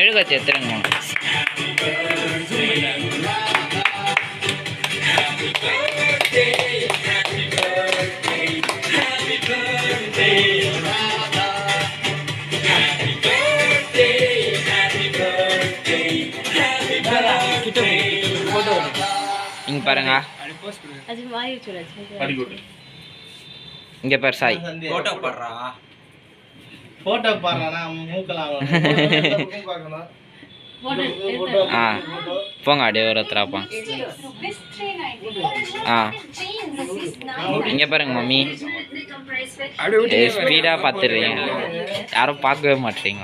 மெழுகத்தை எடுத்துருங்கம்மா இங்க பாருங்க அது வாய் வச்சுடா படிக்கோட்டு இங்க பாரு சாய் போட்டோ போடுறா Photo பாருங்கண்ணா மூக்கலாம் ஆ. போங்க அப்படியே ஒரு ஒருத்தராப்போம் ஆ. இங்கே பாருங்க மம்மி. ஸ்பீடாக பார்த்துடுறீங்க. யாரும் பார்க்கவே மாட்டீங்க.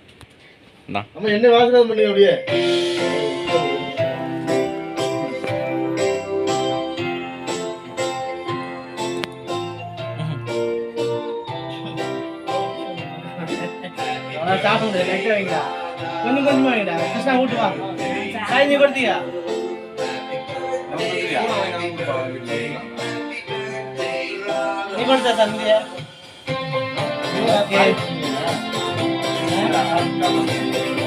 நம்ம என்ன வாசகம் பண்ணி அப்படியே? சாப்பிடுங்க லைட்டா வைங்கடா. கொஞ்சம் கொஞ்சமா வைங்கடா கிருஷ்ணா ஊட்டு வா. சாய் நீ கொடுத்தியா? நீ கொடுத்தா தம்பியா Come on.